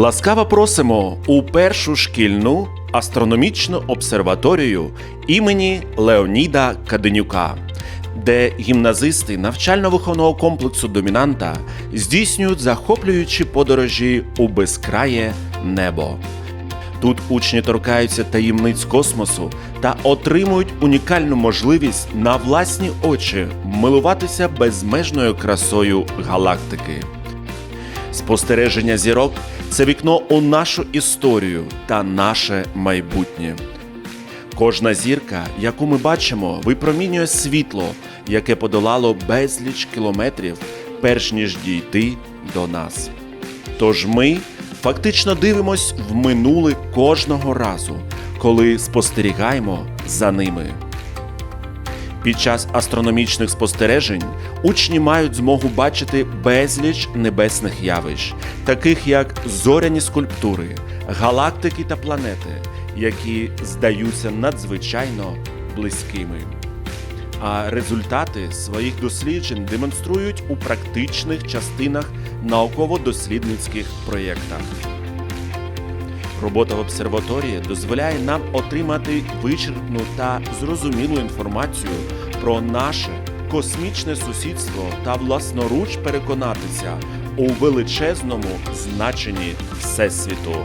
Ласкаво просимо у першу шкільну астрономічну обсерваторію імені Леоніда Каденюка, де гімназисти навчально-виховного комплексу Домінанта здійснюють захоплюючі подорожі у безкрає небо. Тут учні торкаються таємниць космосу та отримують унікальну можливість на власні очі милуватися безмежною красою галактики. Спостереження зірок це вікно у нашу історію та наше майбутнє. Кожна зірка, яку ми бачимо, випромінює світло, яке подолало безліч кілометрів, перш ніж дійти до нас. Тож ми фактично дивимось в минуле кожного разу, коли спостерігаємо за ними. Під час астрономічних спостережень учні мають змогу бачити безліч небесних явищ, таких як зоряні скульптури, галактики та планети, які здаються надзвичайно близькими. А результати своїх досліджень демонструють у практичних частинах науково-дослідницьких проєктах. Робота в обсерваторії дозволяє нам отримати вичерпну та зрозумілу інформацію про наше космічне сусідство та власноруч переконатися у величезному значенні Всесвіту.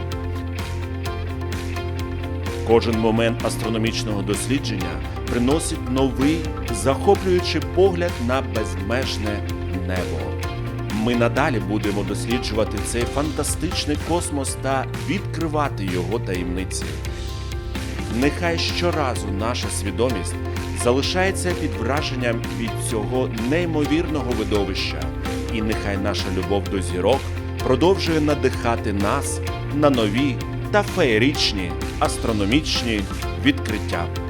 Кожен момент астрономічного дослідження приносить новий, захоплюючий погляд на безмежне небо. Ми надалі будемо досліджувати цей фантастичний космос та відкривати його таємниці. Нехай щоразу наша свідомість залишається під враженням від цього неймовірного видовища, і нехай наша любов до зірок продовжує надихати нас на нові та феєрічні астрономічні відкриття.